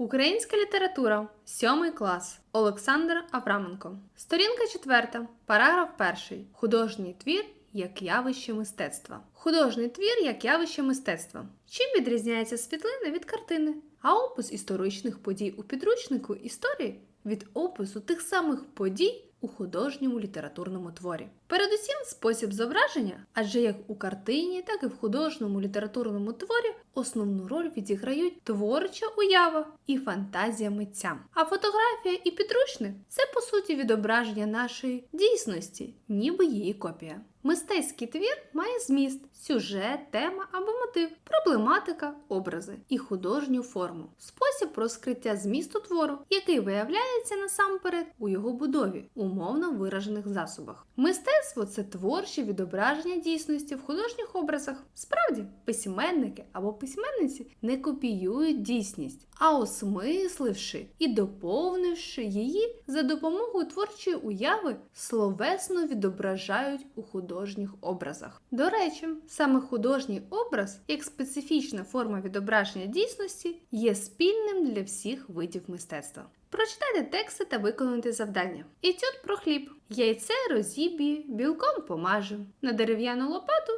Українська література, 7 клас. Олександр Авраменко. Сторінка 4, параграф 1. Художній твір як явище мистецтва. Художній твір як явище мистецтва. Чим відрізняється світлина від картини? А опис історичних подій у підручнику історії від опису тих самих подій у художньому літературному творі. Передусім спосіб зображення, адже як у картині, так і в художньому літературному творі основну роль відіграють творча уява і фантазія митця. А фотографія і підручник це по суті відображення нашої дійсності, ніби її копія. Мистецький твір має зміст, сюжет, тема або мотив, проблематика, образи і художню форму, спосіб розкриття змісту твору, який виявляється насамперед у його будові, умовно виражених засобах. Мистецтво це творче відображення дійсності в художніх образах. Справді, письменники або письменниці не копіюють дійсність, а осмисливши і доповнивши її за допомогою творчої уяви, словесно відображають у художніх образах. До речі, саме художній образ, як специфічна форма відображення дійсності, є спільним для всіх видів мистецтва. Прочитайте тексти та виконуйте завдання. Етюд про хліб. Яйце розіб'є, білком помаже, на дерев'яну лопату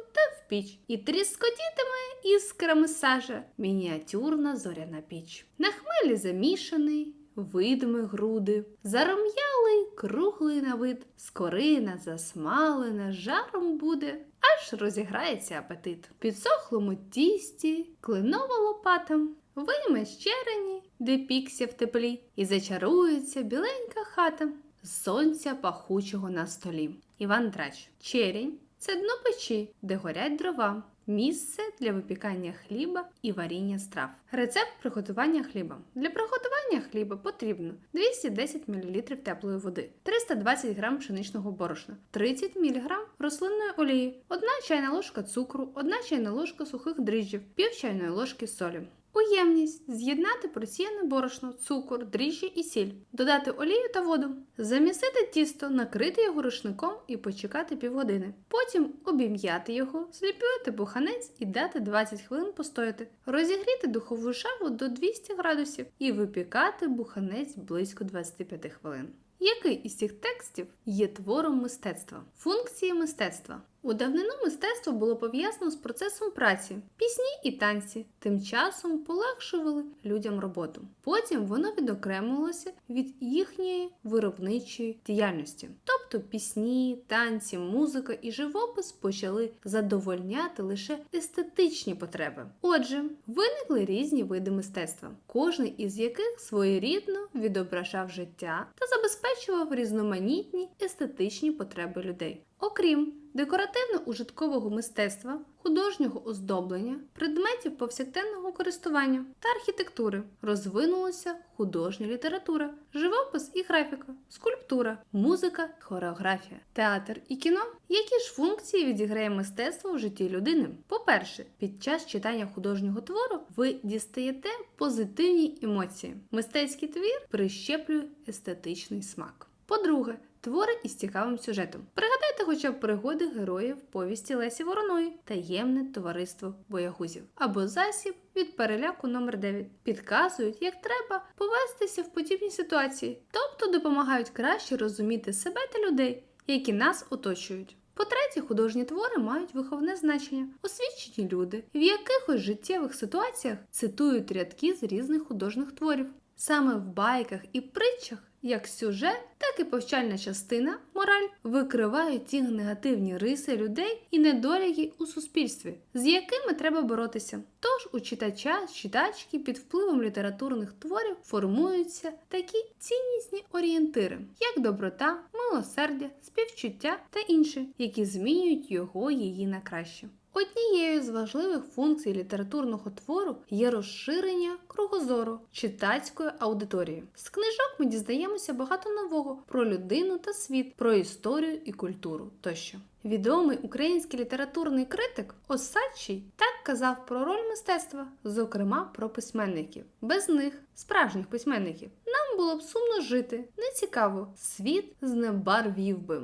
піч. І тріскотітиме іскрами сажа, мініатюрна зоряна піч. На хмелі замішаний, видми груди, заром'ялий, круглий на вид, скорина засмалена, жаром буде, аж розіграється апетит. Підсохлому тісті, клинова лопата, вийме з черені, де пікся в теплі, і зачарується біленька хата сонця пахучого на столі. Іван Драч. Черень це дно печі, де горять дрова. Місце для випікання хліба і варіння страв. Рецепт приготування хліба. Для приготування хліба потрібно 210 мл теплої води, 320 г пшеничного борошна, 30 мг рослинної олії, 1 чайна ложка цукру, 1 чайна ложка сухих дріжджів, пів чайної ложки солі. Уємність з'єднати просіяне борошно, цукор, дріжджі і сіль, додати олію та воду, замісити тісто, накрити його рушником і почекати півгодини. Потім обім'яти його, зліпити буханець і дати 20 хвилин постояти, розігріти духову шаву до 200 градусів і випікати буханець близько 25 хвилин. Який із цих текстів є твором мистецтва? Функції мистецтва. У давнину мистецтво було пов'язано з процесом праці, пісні і танці, тим часом полегшували людям роботу. Потім воно відокремилося від їхньої виробничої діяльності. Тобто пісні, танці, музика і живопис почали задовольняти лише естетичні потреби. Отже, виникли різні види мистецтва, кожний із яких своєрідно відображав життя та забезпечував різноманітні естетичні потреби людей. Окрім декоративно-ужиткового мистецтва, художнього оздоблення, предметів повсякденного користування та архітектури розвинулася художня література, живопис і графіка, скульптура, музика, хореографія, театр і кіно. Які ж функції відіграє мистецтво в житті людини? По-перше, під час читання художнього твору ви дістаєте позитивні емоції. Мистецький твір прищеплює естетичний смак. По-друге, Твори із цікавим сюжетом. Пригадайте хоча б пригоди героїв повісті Лесі Вороної, таємне товариство боягузів або засіб від переляку номер 9 Підказують, як треба повестися в подібній ситуації, тобто допомагають краще розуміти себе та людей, які нас оточують. По-третє, художні твори мають виховне значення. Освічені люди в якихось життєвих ситуаціях цитують рядки з різних художніх творів. Саме в байках і притчах як сюжет, так і повчальна частина, мораль, викривають ті негативні риси людей і недоліки у суспільстві, з якими треба боротися. Тож у читача, читачки під впливом літературних творів формуються такі ціннісні орієнтири, як доброта, милосердя, співчуття та інші, які змінюють його її на краще. Однією з важливих функцій літературного твору є розширення кругозору читацької аудиторії. З книжок ми дізнаємося багато нового про людину та світ, про історію і культуру тощо. Відомий український літературний критик Осадчий так казав про роль мистецтва, зокрема про письменників. Без них, справжніх письменників, нам було б сумно жити. Нецікаво, світ знебарвів би.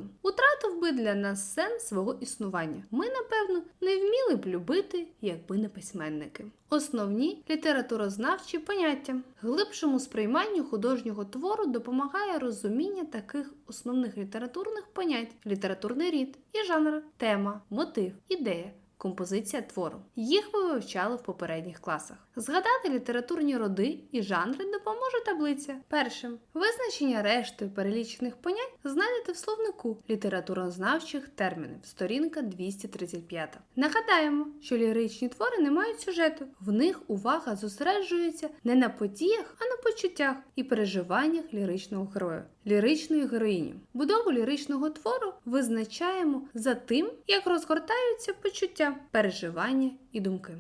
Утратив би для нас сенс свого існування. Ми, напевно, не вміли б любити, якби не письменники. Основні літературознавчі поняття. Глибшому сприйманню художнього твору допомагає розуміння таких основних літературних понять: літературний рід і жанр, тема, мотив, ідея. Композиція твору. Їх ви вивчали в попередніх класах. Згадати літературні роди і жанри допоможе таблиця. Першим визначення решти перелічених понять знайдете в словнику літературознавчих термінів, сторінка 235. Нагадаємо, що ліричні твори не мають сюжету. В них увага зосереджується не на подіях, а на почуттях і переживаннях ліричного героя, ліричної героїні. Будову ліричного твору визначаємо за тим, як розгортаються почуття, переживання і думки.